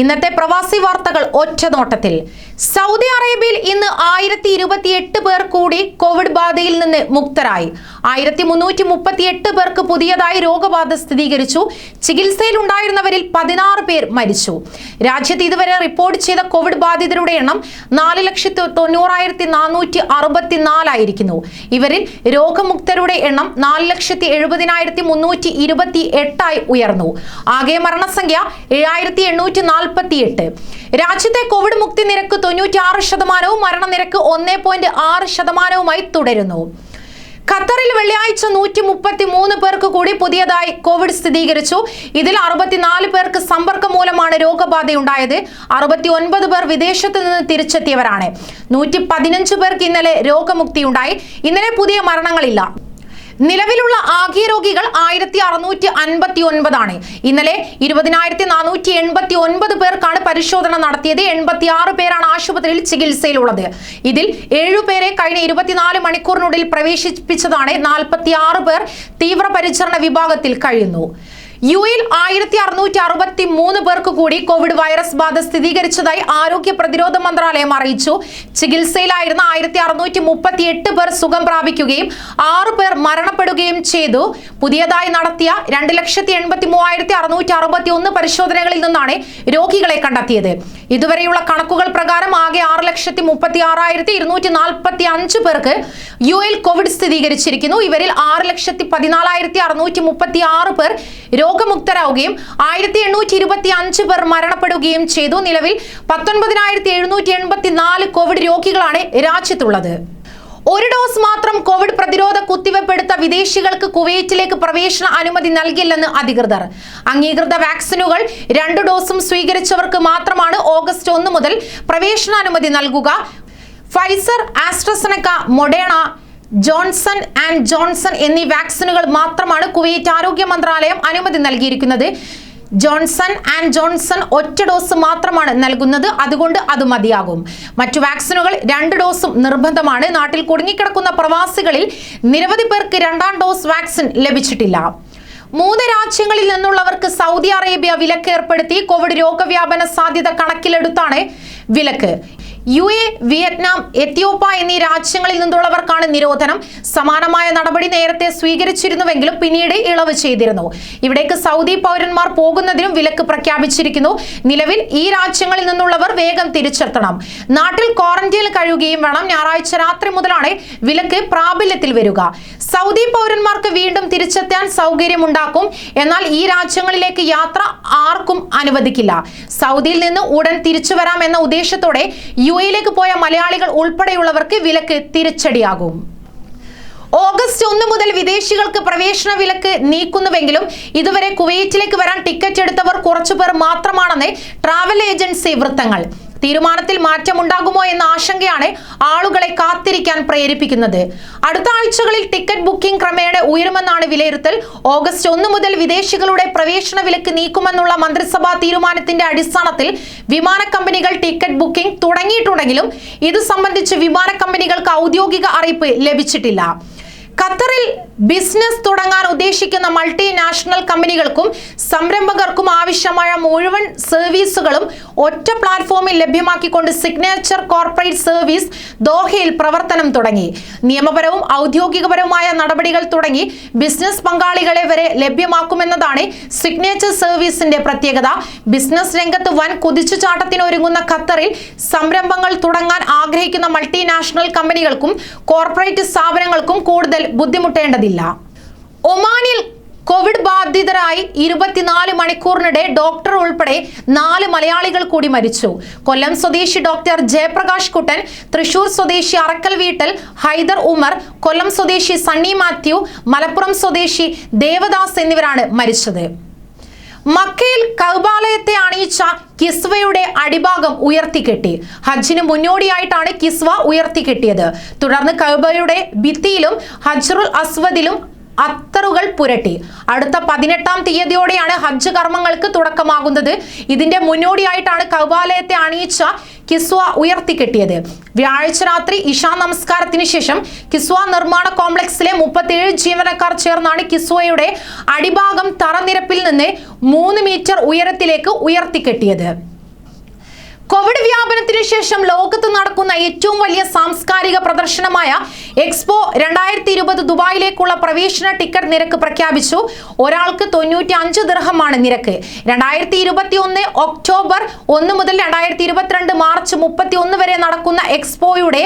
ഇന്നത്തെ പ്രവാസി വാർത്തകൾ ഒറ്റ നോട്ടത്തിൽ സൗദി അറേബ്യയിൽ ഇന്ന് ആയിരത്തി ഇരുപത്തി എട്ട് പേർ കൂടി കോവിഡ് ബാധയിൽ നിന്ന് മുക്തരായി. ആയിരത്തി മുന്നൂറ്റി മുപ്പത്തി എട്ട് പേർക്ക് പുതിയതായി രോഗബാധ സ്ഥിരീകരിച്ചു. ചികിത്സയിലുണ്ടായിരുന്നവരിൽ പതിനാറ് പേർ മരിച്ചു. രാജ്യത്ത് ഇതുവരെ റിപ്പോർട്ട് ചെയ്ത കോവിഡ് ബാധിതരുടെ എണ്ണം നാല് ലക്ഷത്തി തൊണ്ണൂറായിരത്തി നാനൂറ്റി അറുപത്തിനാലായിരിക്കുന്നു ഇവരിൽ രോഗമുക്തരുടെ എണ്ണം നാല് ലക്ഷത്തി എഴുപതിനായിരത്തി മുന്നൂറ്റി ഇരുപത്തി എട്ടായി ഉയർന്നു. ആകെ മരണസംഖ്യ ഏഴായിരത്തി എണ്ണൂറ്റി നാൽപ്പത്തി എട്ട് രാജ്യത്തെ കോവിഡ് മുക്തി നിരക്ക് തൊണ്ണൂറ്റി ആറ് ശതമാനവും മരണനിരക്ക് ഒന്ന് പോയിന്റ് ആറ് ശതമാനവുമായി തുടരുന്നു. ഖത്തറിൽ വെള്ളിയാഴ്ച നൂറ്റി മുപ്പത്തി മൂന്ന് പേർക്ക് കൂടി പുതിയതായി കോവിഡ് സ്ഥിരീകരിച്ചു. ഇതിൽ അറുപത്തിനാല് പേർക്ക് സമ്പർക്കം മൂലമാണ് രോഗബാധയുണ്ടായത്. അറുപത്തി ഒൻപത് പേർ വിദേശത്ത് നിന്ന് തിരിച്ചെത്തിയവരാണ്. നൂറ്റി പതിനഞ്ച് പേർക്ക് ഇന്നലെ രോഗമുക്തിയുണ്ടായി. ഇന്നലെ പുതിയ മരണങ്ങളില്ല. നിലവിലുള്ള ആകെ രോഗികൾ ആയിരത്തി അറുന്നൂറ്റി അൻപത്തി ഒൻപതാണ് ഇന്നലെ ഇരുപതിനായിരത്തി നാനൂറ്റി എൺപത്തി ഒൻപത് പേർക്കാണ് പരിശോധന നടത്തിയത്. എൺപത്തി ആറ് പേരാണ് ആശുപത്രിയിൽ ചികിത്സയിലുള്ളത്. ഇതിൽ ഏഴുപേരെ കഴിഞ്ഞ ഇരുപത്തിനാല് മണിക്കൂറിനുള്ളിൽ പ്രവേശിപ്പിച്ചതാണ്. നാൽപ്പത്തി ആറ് പേർ തീവ്രപരിചരണ വിഭാഗത്തിൽ കഴിയുന്നു യു എയിൽ ആയിരത്തി അറുന്നൂറ്റി അറുപത്തി മൂന്ന് പേർക്ക് കൂടി കോവിഡ് വൈറസ് ബാധ സ്ഥിരീകരിച്ചതായി ആരോഗ്യ പ്രതിരോധ മന്ത്രാലയം അറിയിച്ചു. ചികിത്സയിലായിരുന്ന ആയിരത്തി അറുന്നൂറ്റി മുപ്പത്തി എട്ട് പേർ സുഖം പ്രാപിക്കുകയും ആറ് പേർ മരണപ്പെടുകയും ചെയ്തു. പുതിയതായി നടത്തിയ രണ്ട് ലക്ഷത്തി എൺപത്തി മൂവായിരത്തി അറുന്നൂറ്റി അറുപത്തി ഒന്ന് പരിശോധനകളിൽ നിന്നാണ് രോഗികളെ കണ്ടെത്തിയത്. ഇതുവരെയുള്ള കണക്കുകൾ പ്രകാരം ആകെ ആറ് ലക്ഷത്തി മുപ്പത്തി ആറായിരത്തി ഇരുന്നൂറ്റി നാൽപ്പത്തി അഞ്ച് പേർക്ക് യു എയിൽ കോവിഡ് സ്ഥിരീകരിച്ചിരിക്കുന്നു. ഇവരിൽ ആറ് ലക്ഷത്തി പതിനാലായിരത്തി അറുന്നൂറ്റി മുപ്പത്തി ആറ് പേർ രോഗമുക്തരാവുകയും ആയിരത്തി എണ്ണൂറ്റി ഇരുപത്തി അഞ്ച് പേർ മരണപ്പെടുകയും ചെയ്തു. നിലവിൽ പത്തൊൻപതിനായിരത്തി എഴുന്നൂറ്റി എൺപത്തി നാല് കോവിഡ് രോഗികളാണ് രാജ്യത്തുള്ളത്. ഒരു ഡോസ് മാത്രം കോവിഡ് പ്രതിരോധ കുത്തിവയ്പ് എടുത്ത വിദേശികൾക്ക് കുവൈറ്റിലേക്ക് പ്രവേശന അനുമതി നൽകില്ലെന്ന് അധികൃതർ. അംഗീകൃത വാക്സിനുകൾ രണ്ട് ഡോസും സ്വീകരിച്ചവർക്ക് മാത്രമാണ് ഓഗസ്റ്റ് ഒന്ന് മുതൽ പ്രവേശനാനുമതി നൽകുക. Pfizer AstraZeneca Moderna Johnson and Johnson എന്നീ വാക്സിനുകൾ മാത്രമാണ് കുവൈറ്റ് ആരോഗ്യ മന്ത്രാലയം അനുമതി നൽകിയിരിക്കുന്നത്. ജോൺസൺ ആൻഡ് ജോൺസൺ ഒറ്റ ഡോസ് മാത്രമാണ് നൽകുന്നത്. അതുകൊണ്ട് അത് മതിയാകും. മറ്റു വാക്സിനുകൾ രണ്ട് ഡോസും നിർബന്ധമാണ്. നാട്ടിൽ കുടുങ്ങിക്കിടക്കുന്ന പ്രവാസികളിൽ നിരവധി പേർക്ക് രണ്ടാം ഡോസ് വാക്സിൻ ലഭിച്ചിട്ടില്ല. മൂന്ന് രാജ്യങ്ങളിൽ നിന്നുള്ളവർക്ക് സൗദി അറേബ്യ വിലക്ക് ഏർപ്പെടുത്തി. കോവിഡ് രോഗവ്യാപന സാധ്യത കണക്കിലെടുത്താണ് വിലക്ക്. യു എ വിയറ്റ്നാം എത്യോപ്യ എന്നീ രാജ്യങ്ങളിൽ നിന്നുള്ളവർക്കാണ് നിരോധനം. സമാനമായ നടപടി നേരത്തെ സ്വീകരിച്ചിരുന്നുവെങ്കിലും പിന്നീട് ഇളവ് ചെയ്തിരുന്നു. ഇവിടേക്ക് സൗദി പൗരന്മാർ പോകുന്നതിനും വിലക്ക് പ്രഖ്യാപിച്ചിരിക്കുന്നു. നിലവിൽ ഈ രാജ്യങ്ങളിൽ നിന്നുള്ളവർ വേഗം തിരിച്ചെത്തണം. നാട്ടിൽ ക്വാറന്റൈനിൽ കഴിയുകയും വേണം. ഞായറാഴ്ച രാത്രി മുതലാണ് വിലക്ക് പ്രാബല്യത്തിൽ വരിക. സൗദി പൗരന്മാർക്ക് വീണ്ടും തിരിച്ചെത്താൻ സൗകര്യമുണ്ടാക്കും. എന്നാൽ ഈ രാജ്യങ്ങളിലേക്ക് യാത്ര ആർക്കും അനുവദിക്കില്ല. സൗദിയിൽ നിന്ന് ഉടൻ തിരിച്ചു വരാം എന്ന ഉദ്ദേശത്തോടെ യു എയിലേക്ക് പോയ മലയാളികൾ ഉൾപ്പെടെയുള്ളവർക്ക് വിലക്ക് തിരിച്ചടിയാകും. ഓഗസ്റ്റ് ഒന്ന് മുതൽ വിദേശികൾക്ക് പ്രവേശന വിലക്ക് നീക്കുന്നുവെങ്കിലും ഇതുവരെ കുവൈറ്റിലേക്ക് വരാൻ ടിക്കറ്റ് എടുത്തവർ കുറച്ചുപേർ മാത്രമാണെന്ന് ട്രാവൽ ഏജൻസി വൃത്തങ്ങൾ. തീരുമാനത്തിൽ മാറ്റമുണ്ടാകുമോ എന്ന ആശങ്കയാണ് ആളുകളെ കാത്തിരിക്കാൻ പ്രേരിപ്പിക്കുന്നത്. അടുത്ത ആഴ്ചകളിൽ ടിക്കറ്റ് ബുക്കിംഗ് ക്രമേണ ഉയരുമെന്നാണ് വിലയിരുത്തൽ. ഓഗസ്റ്റ് ഒന്ന് മുതൽ വിദേശികളുടെ പ്രവേശന വിലക്ക് നീക്കുമെന്നുള്ള മന്ത്രിസഭാ തീരുമാനത്തിന്റെ അടിസ്ഥാനത്തിൽ വിമാന കമ്പനികൾ ടിക്കറ്റ് ബുക്കിംഗ് തുടങ്ങിയിട്ടുണ്ടെങ്കിലും ഇത് സംബന്ധിച്ച് വിമാന കമ്പനികൾക്ക് ഔദ്യോഗിക അറിയിപ്പ് ലഭിച്ചിട്ടില്ല. ഖത്തറിൽ ബിസിനസ് തുടങ്ങാൻ ഉദ്ദേശിക്കുന്ന മൾട്ടിനാഷണൽ കമ്പനികൾക്കും സംരംഭകർക്കും ആവശ്യമായ മുഴുവൻ സർവീസുകളും ഒറ്റ പ്ലാറ്റ്ഫോമിൽ ലഭ്യമാക്കിക്കൊണ്ട് സിഗ്നേച്ചർ കോർപ്പറേറ്റ് സർവീസ് ദോഹയിൽ പ്രവർത്തനം തുടങ്ങി. നിയമപരവും ഔദ്യോഗികപരവുമായ നടപടികൾ തുടങ്ങി ബിസിനസ് പങ്കാളികളെ വരെ ലഭ്യമാക്കുമെന്നതാണ് സിഗ്നേച്ചർ സർവീസിന്റെ പ്രത്യേകത. ബിസിനസ് രംഗത്ത് വൻ കുതിച്ചുചാട്ടത്തിനൊരുങ്ങുന്ന ഖത്തറിൽ സംരംഭങ്ങൾ തുടങ്ങാൻ ആഗ്രഹിക്കുന്ന മൾട്ടിനാഷണൽ കമ്പനികൾക്കും കോർപ്പറേറ്റ് സ്ഥാപനങ്ങൾക്കും കൂടുതൽ ബുദ്ധിമുട്ടേണ്ടതില്ല ഒമാനിൽ കോവിഡ് ബാധിതരായി ഇരുപത്തിനാല് മണിക്കൂറിനിടെ ഡോക്ടർ ഉൾപ്പെടെ നാല് മലയാളികൾ കൂടി മരിച്ചു. കൊല്ലം സ്വദേശി ഡോക്ടർ ജയപ്രകാശ് കുട്ടൻ തൃശൂർ സ്വദേശി അറക്കൽ വീട്ടൽ ഹൈദർ ഉമർ കൊല്ലം സ്വദേശി സണ്ണി മാത്യു മലപ്പുറം സ്വദേശി ദേവദാസ് എന്നിവരാണ് മരിച്ചത്. മക്കയിൽ കൗബാലയത്തെ അണിയിച്ച കിസ്വയുടെ അടിഭാഗം ഉയർത്തിക്കെട്ടി. ഹജ്ജിന് മുന്നോടിയായിട്ടാണ് കിസ്വ ഉയർത്തിക്കെട്ടിയത്. തുടർന്ന് കൗബയുടെ ഭിത്തിയിലും ഹജ്റുൽ അസ്വദിലും അത്തറുകൾ പുരട്ടി. അടുത്ത പതിനെട്ടാം തീയതിയോടെയാണ് ഹജ്ജ് കർമ്മങ്ങൾക്ക് തുടക്കമാകുന്നത്. ഇതിന്റെ മുന്നോടിയായിട്ടാണ് കൗബാലയത്തെ അണിയിച്ച കിസ്വ ഉയർത്തിക്കെട്ടിയത്. വ്യാഴാഴ്ച രാത്രി ഇഷാ നമസ്കാരത്തിന് ശേഷം കിസ്വ നിർമ്മാണ കോംപ്ലക്സിലെ മുപ്പത്തിയേഴ് ജീവനക്കാർ ചേർന്നാണ് കിസ്വയുടെ അടിഭാഗം തറനിരപ്പിൽ നിന്ന് മൂന്ന് മീറ്റർ ഉയരത്തിലേക്ക് ഉയർത്തിക്കെട്ടിയത്. കോവിഡ് വ്യാപനത്തിന് ശേഷം ലോകത്ത് നടക്കുന്ന ഏറ്റവും വലിയ സാംസ്കാരിക പ്രദർശനമായ എക്സ്പോ രണ്ടായിരത്തി ഇരുപത് ദുബായിലേക്കുള്ള പ്രവേശന ടിക്കറ്റ് നിരക്ക് പ്രഖ്യാപിച്ചു. ഒരാൾക്ക് തൊണ്ണൂറ്റി അഞ്ച് ദൃഹമാണ് നിരക്ക്. രണ്ടായിരത്തി ഇരുപത്തി ഒന്ന് ഒക്ടോബർ ഒന്ന് മുതൽ രണ്ടായിരത്തി ഇരുപത്തിരണ്ട് മാർച്ച് മുപ്പത്തി ഒന്ന് വരെ നടക്കുന്ന എക്സ്പോയുടെ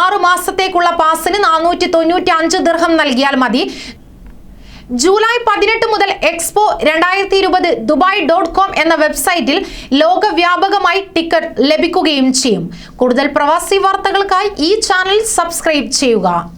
ആറു മാസത്തേക്കുള്ള പാസിന് നാനൂറ്റി തൊണ്ണൂറ്റി അഞ്ച് ദൃഹം നൽകിയാൽ മതി. ജൂലൈ പതിനെട്ട് മുതൽ എക്സ്പോ രണ്ടായിരത്തി ഇരുപത് ദുബായ് ഡോട്ട് കോം എന്ന വെബ്സൈറ്റിൽ ലോകവ്യാപകമായി ടിക്കറ്റ് ലഭിക്കുകയും ചെയ്യും. കൂടുതൽ പ്രവാസി വാർത്തകൾക്കായി ഈ ചാനൽ സബ്സ്ക്രൈബ് ചെയ്യുക.